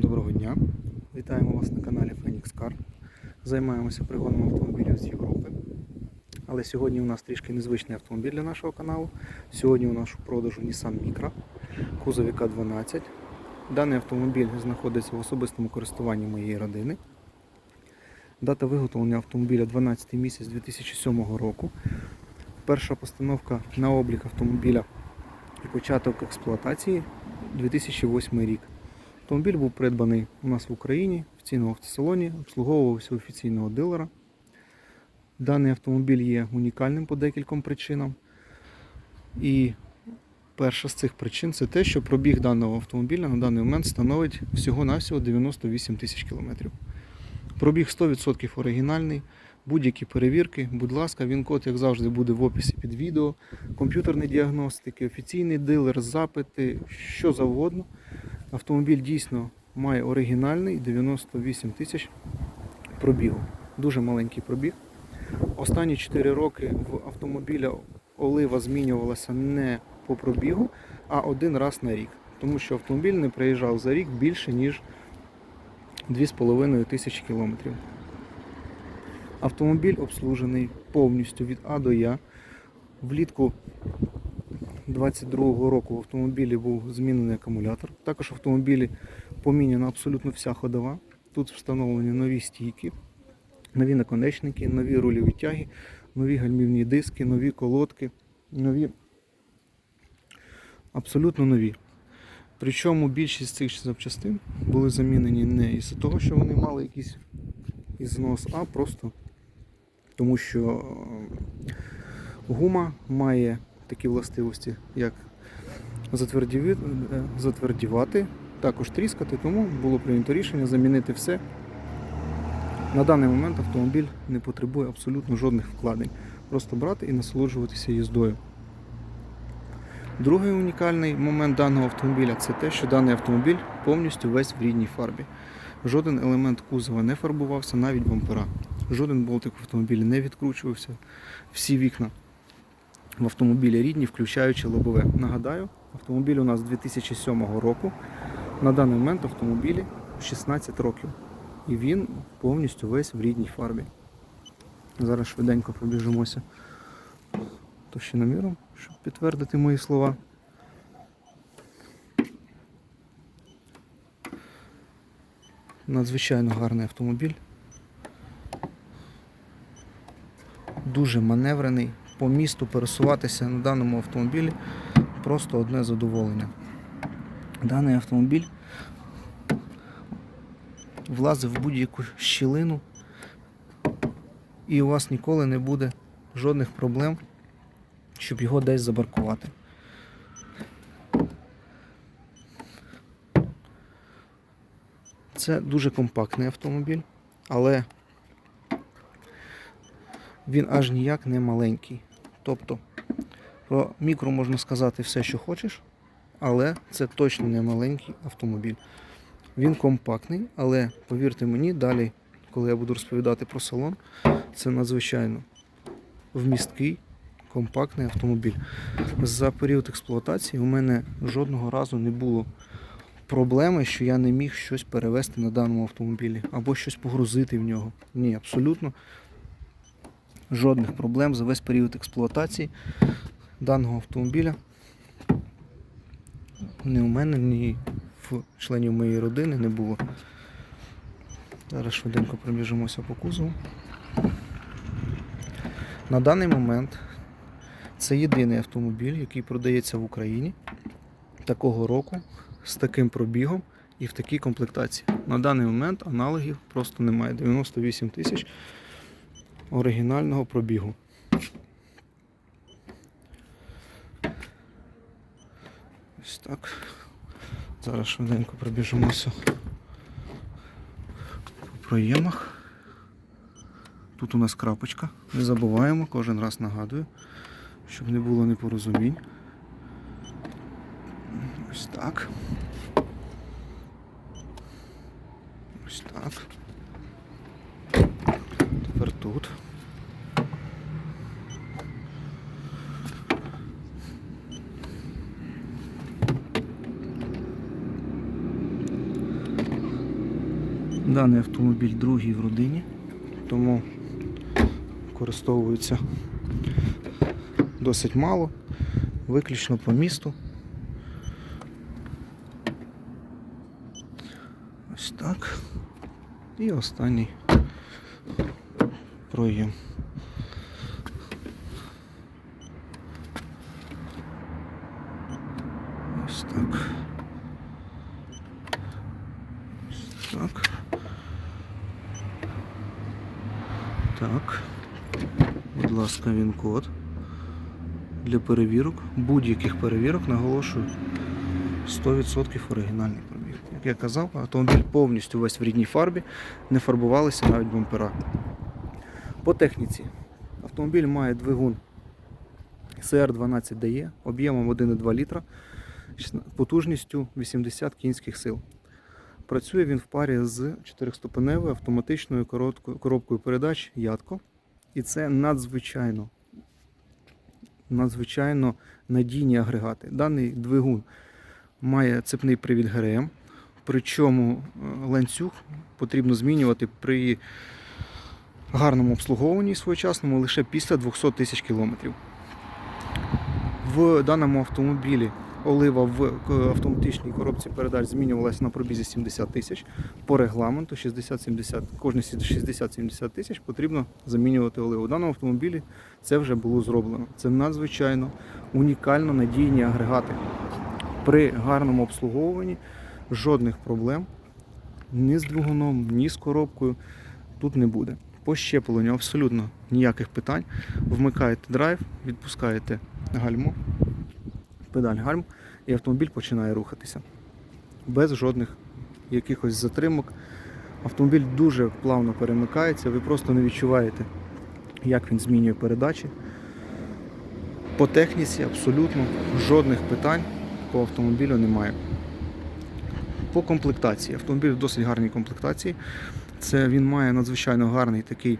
Всім доброго дня. Вітаємо вас на каналі Phoenix Car. Займаємося пригоном автомобілів з Європи. Але сьогодні у нас трішки незвичний автомобіль для нашого каналу. Сьогодні у нас у продажу Nissan Micra, кузов К12. Даний автомобіль знаходиться в особистому користуванні моєї родини. Дата виготовлення автомобіля 12 місяць 2007 року. Перша постановка на облік автомобіля і початок експлуатації 2008 рік. Автомобіль був придбаний у нас в Україні в цінному автосалоні, обслуговувався офіційного дилера. Даний автомобіль є унікальним по декільком причинам. І перша з цих причин це те, що пробіг даного автомобіля на даний момент становить всього-навсього 98 тисяч кілометрів. Пробіг 100% оригінальний. Будь-які перевірки, будь ласка, він код, як завжди, буде в описі під відео, комп'ютерні діагностики, офіційний дилер, запити, що завгодно. Автомобіль дійсно має оригінальний 98 тисяч пробігу. Дуже маленький пробіг. Останні 4 роки в автомобіля олива змінювалася не по пробігу, а один раз на рік. Тому що автомобіль не приїжджав за рік більше, ніж 2,5 тисячі кілометрів. Автомобіль обслужений повністю від А до Я. Влітку 22-го року в автомобілі був змінений акумулятор. Також в автомобілі поміняна абсолютно вся ходова. Тут встановлені нові стійки, нові наконечники, нові рульові тяги, нові гальмівні диски, нові колодки, нові абсолютно нові. Причому більшість цих запчастин були замінені не із того, що вони мали якийсь ізнос, а просто тому що е, гума має такі властивості, як е, затвердівати, також тріскати, тому було прийнято рішення замінити все. На даний момент автомобіль не потребує абсолютно жодних вкладень. Просто брати і насолоджуватися їздою. Другий унікальний момент даного автомобіля це те, що даний автомобіль повністю весь в рідній фарбі. Жоден елемент кузова не фарбувався, навіть бампера. Жоден болтик в автомобілі не відкручувався. Всі вікна в автомобілі рідні, включаючи лобове. Нагадаю, автомобіль у нас 2007 року. На даний момент автомобілі 16 років. І він повністю весь в рідній фарбі. Зараз швиденько пробіжимося товщиноміром, щоб підтвердити мої слова. Надзвичайно гарний автомобіль. Дуже маневрений. По місту пересуватися на даному автомобілі просто одне задоволення. Даний автомобіль влазить в будь-яку щілину і у вас ніколи не буде жодних проблем, щоб його десь забаркувати. Це дуже компактний автомобіль, але він аж ніяк не маленький. Тобто про мікро можна сказати все, що хочеш, але це точно не маленький автомобіль. Він компактний, але повірте мені, далі, коли я буду розповідати про салон, це надзвичайно вмісткий, компактний автомобіль. За період експлуатації у мене жодного разу не було проблеми, що я не міг щось перевезти на даному автомобілі або щось погрузити в нього. Ні, абсолютно жодних проблем за весь період експлуатації даного автомобіля. Ні у мене, ні в членів моєї родини не було. Зараз швиденько пробіжимося по кузову. На даний момент це єдиний автомобіль, який продається в Україні такого року з таким пробігом і в такій комплектації. На даний момент аналогів просто немає. 98 тисяч оригінального пробігу. Ось так. Зараз швиденько пробіжимося по проємах. Тут у нас крапочка. Не забуваємо, кожен раз нагадую, щоб не було непорозумінь. Ось так. Ось так. Тут. Даний автомобіль другий в родині, тому використовується досить мало, виключно по місту. Ось так. І останній проєм. Ось так. Ось так. Так. Будь ласка, він код. Для перевірок, будь-яких перевірок, наголошую, 100% оригінальний пробіг. Як я казав, автомобіль повністю весь в рідній фарбі, не фарбувалися навіть бампера. По техніці. Автомобіль має двигун CR12DE об'ємом 1,2 літра, потужністю 80 кінських сил. Працює він в парі з чотирьохступеневою автоматичною короткою- коробкою передач Ятко. І це надзвичайно, надзвичайно надійні агрегати. Даний двигун має цепний привід ГРМ, причому е, ланцюг потрібно змінювати при гарному обслуговуванні своєчасному лише після 200 тисяч кілометрів. В даному автомобілі олива в автоматичній коробці передач змінювалася на пробізі 70 тисяч. По регламенту 60-70, кожні 60-70 тисяч потрібно замінювати оливу. У даному автомобілі це вже було зроблено. Це надзвичайно унікально надійні агрегати. При гарному обслуговуванні жодних проблем ні з двигуном, ні з коробкою тут не буде. По щепленню абсолютно ніяких питань. Вмикаєте драйв, відпускаєте гальмо, педаль гальм, і автомобіль починає рухатися. Без жодних якихось затримок. Автомобіль дуже плавно перемикається, ви просто не відчуваєте, як він змінює передачі. По техніці абсолютно жодних питань по автомобілю немає. По комплектації. Автомобіль в досить гарній комплектації. Це він має надзвичайно гарний такий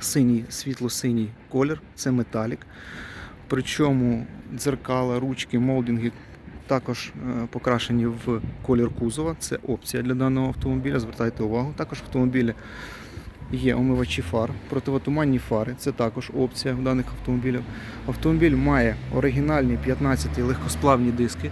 синій, світло-синій колір, це металік. Причому дзеркала, ручки, молдинги також е, покрашені в колір кузова. Це опція для даного автомобіля. Звертайте увагу. Також в автомобілі є омивачі фар, противотуманні фари. Це також опція в даних автомобілів. Автомобіль має оригінальні 15 легкосплавні диски.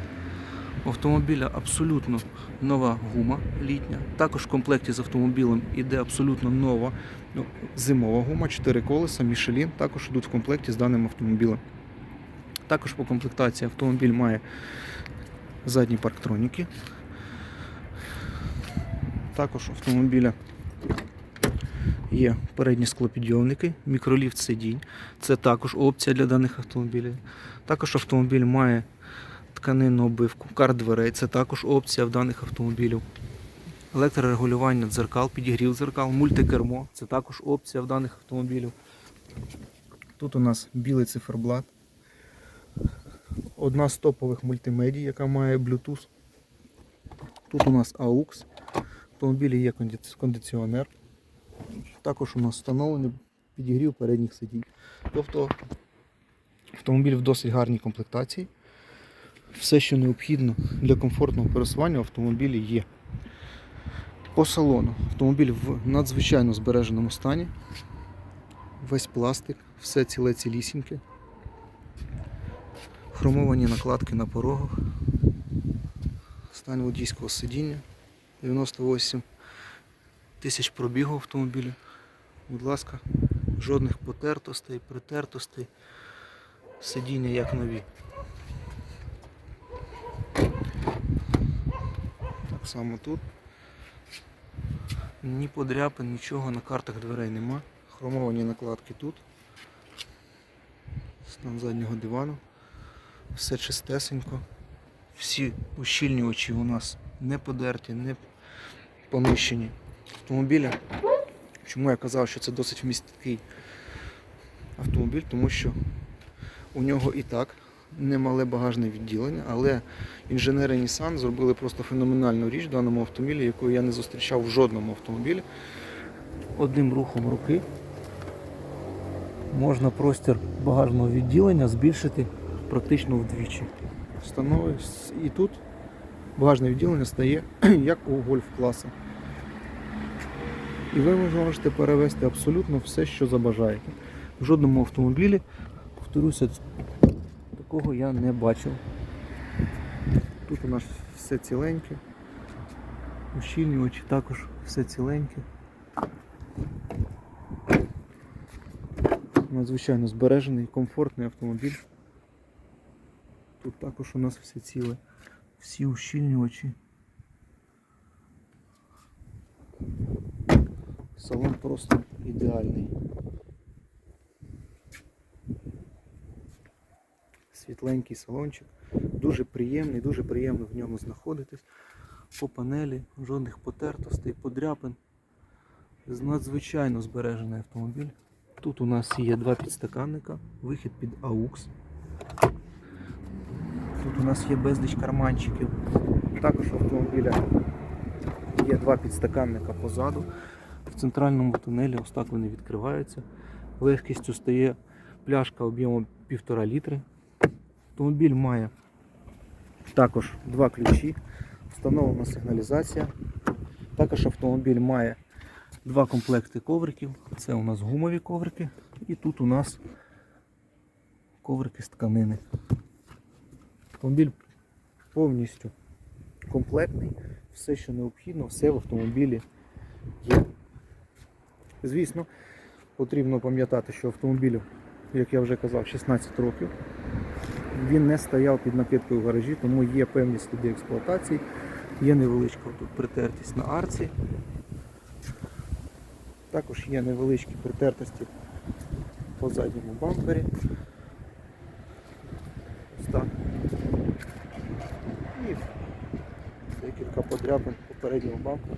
У автомобіля абсолютно нова гума літня. Також в комплекті з автомобілем іде абсолютно нова ну, зимова гума, 4 колеса, Michelin також йдуть в комплекті з даним автомобілем. Також по комплектації автомобіль має задні парктроніки. Також автомобіля є передні склопідйомники, мікроліфт сидінь. Це також опція для даних автомобілів. Також автомобіль має тканинну обивку, карт дверей. Це також опція в даних автомобілів. Електрорегулювання дзеркал, підігрів дзеркал, мультикермо. Це також опція в даних автомобілів. Тут у нас білий циферблат. Одна з топових мультимедій, яка має Bluetooth. Тут у нас AUX. В автомобілі є кондиціонер. Також у нас встановлений підігрів передніх сидінь. Тобто автомобіль в досить гарній комплектації. Все, що необхідно для комфортного пересування в автомобілі є. По салону. Автомобіль в надзвичайно збереженому стані. Весь пластик, все ціле цілісіньке. Хромовані накладки на порогах. Стан водійського сидіння. 98 тисяч пробігу автомобіля. Будь ласка, жодних потертостей, притертостей. Сидіння як нові. Само тут. Ні подряпин, нічого на картах дверей нема. Хромовані накладки тут. Стан заднього дивану. Все чистесенько. Всі ущільнювачі у нас не подерті, не поміщені. Автомобіля. Чому я казав, що це досить вмісткий автомобіль, тому що у нього і так немале багажне відділення, але інженери Nissan зробили просто феноменальну річ в даному автомобілі, яку я не зустрічав в жодному автомобілі. Одним рухом руки можна простір багажного відділення збільшити практично вдвічі. Встановиш і тут багажне відділення стає як у гольф класа. І ви можете перевезти абсолютно все, що забажаєте. В жодному автомобілі, повторюся, такого я не бачив. Тут у нас все ціленьке. Ущільнювачі також все ціленьке. Надзвичайно збережений, комфортний автомобіль. Тут також у нас все ціле. Всі ущільнювачі. Салон просто ідеальний. Світленький салончик. Дуже приємний, дуже приємно в ньому знаходитись. По панелі, жодних потертостей, подряпин. Надзвичайно збережений автомобіль. Тут у нас є два підстаканника, вихід під AUX. Тут у нас є безліч карманчиків. Також у автомобіля є два підстаканника позаду. В центральному тунелі ось так вони відкриваються. Легкістю стає пляшка об'ємом 1,5 літри. Автомобіль має також два ключі, встановлена сигналізація. Також автомобіль має два комплекти ковриків. Це у нас гумові коврики. І тут у нас коврики з тканини. Автомобіль повністю комплектний, все, що необхідно, все в автомобілі є. Звісно, потрібно пам'ятати, що автомобілю, як я вже казав, 16 років. Він не стояв під накидкою в гаражі, тому є певні сліди експлуатації, є невеличка тут притертість на арці. Також є невеличкі притертості по задньому бампері. Ось так. І декілька подряпин по передньому бамперу.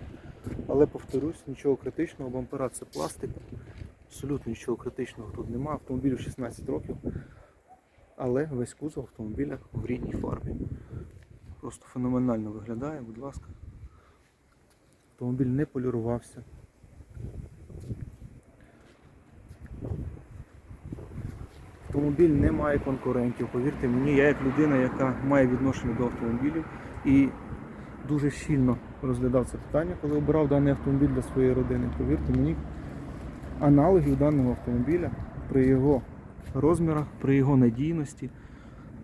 Але повторюсь, нічого критичного, бампера це пластик. Абсолютно нічого критичного тут немає. Автомобілю 16 років, але весь кузов автомобіля в рідній фарбі. Просто феноменально виглядає, будь ласка. Автомобіль не полірувався. Автомобіль не має конкурентів. Повірте мені, я як людина, яка має відношення до автомобілів і дуже щільно розглядав це питання, коли обирав даний автомобіль для своєї родини. Повірте мені, аналогів даного автомобіля при його розмірах, при його надійності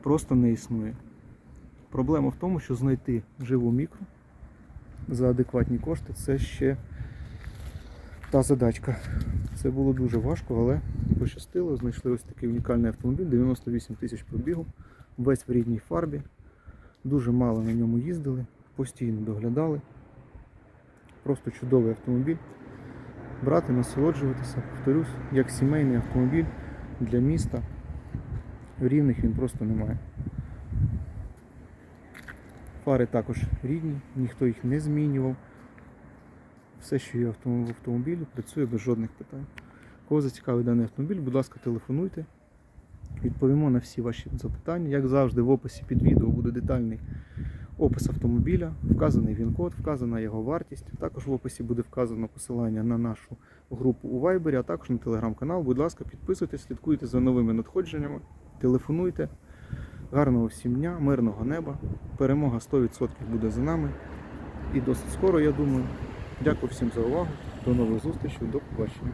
просто не існує. Проблема в тому, що знайти живу мікро за адекватні кошти це ще та задачка. Це було дуже важко, але пощастило. Знайшли ось такий унікальний автомобіль, 98 тисяч пробігу, весь в рідній фарбі. Дуже мало на ньому їздили, постійно доглядали. Просто чудовий автомобіль. Брати, насолоджуватися, повторюсь, як сімейний автомобіль для міста. Рівних він просто немає. Фари також рідні, ніхто їх не змінював. Все, що є в автом- в автомобілі, працює без жодних питань. Кого зацікавить даний автомобіль, будь ласка, телефонуйте. Відповімо на всі ваші запитання. Як завжди, в описі під відео буде детальний опис автомобіля, вказаний він-код, вказана його вартість. Також в описі буде вказано посилання на нашу групу у Viber, а також на телеграм-канал. Будь ласка, підписуйтесь, слідкуйте за новими надходженнями, телефонуйте. Гарного всім дня, мирного неба. Перемога 100% буде за нами. І досить скоро, я думаю. Дякую всім за увагу. До нових зустрічей, до побачення.